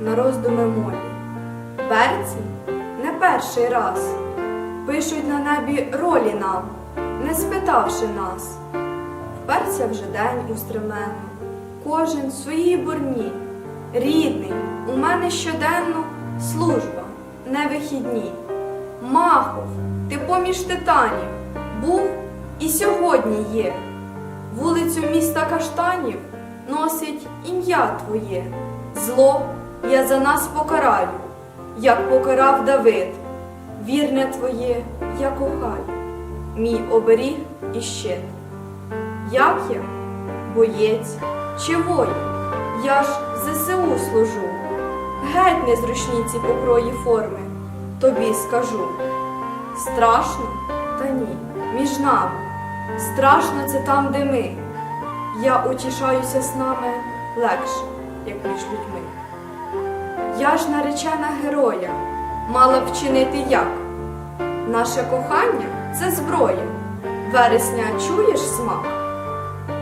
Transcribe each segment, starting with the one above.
на роздуми молі. Берці не перший раз пишуть на небі ролі нам, не спитавши нас. Вперся вже день устременно, кожен в своїй бурні. Рідний, у мене щоденно служба, не вихідні. Махов, ти поміж титанів, був і сьогодні є. Вулицю міста Каштанів носить ім'я твоє. Зло я за нас покараю, як покарав Давид. Вірне твоє я кохаю, мій оберіг і щит. Як я, боєць чи воїн, я ж ЗСУ служу. Геть незручні ці покрої форми, тобі скажу. Страшно? Та ні, між нами. Страшно це там, де ми. Я утішаюся з нами легше, як між людьми. Я ж наречена героя, мала б вчинити як? Наше кохання це зброя. Вересня чуєш смак?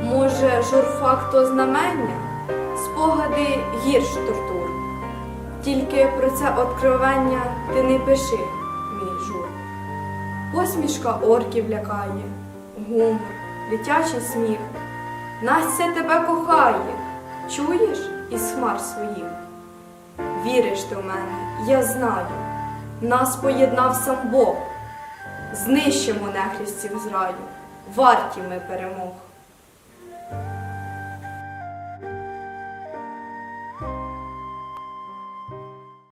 Може, журфак то знамення, спогади гірш тортур. Тільки про це откровення ти не пиши, мій жур. Посмішка орків лякає, гумор, дитячий сміх. Настя тебе кохає, чуєш із хмар своїх. Віриш ти в мене, я знаю, нас поєднав сам Бог. Знищимо нехрістів з раю, варті ми перемог.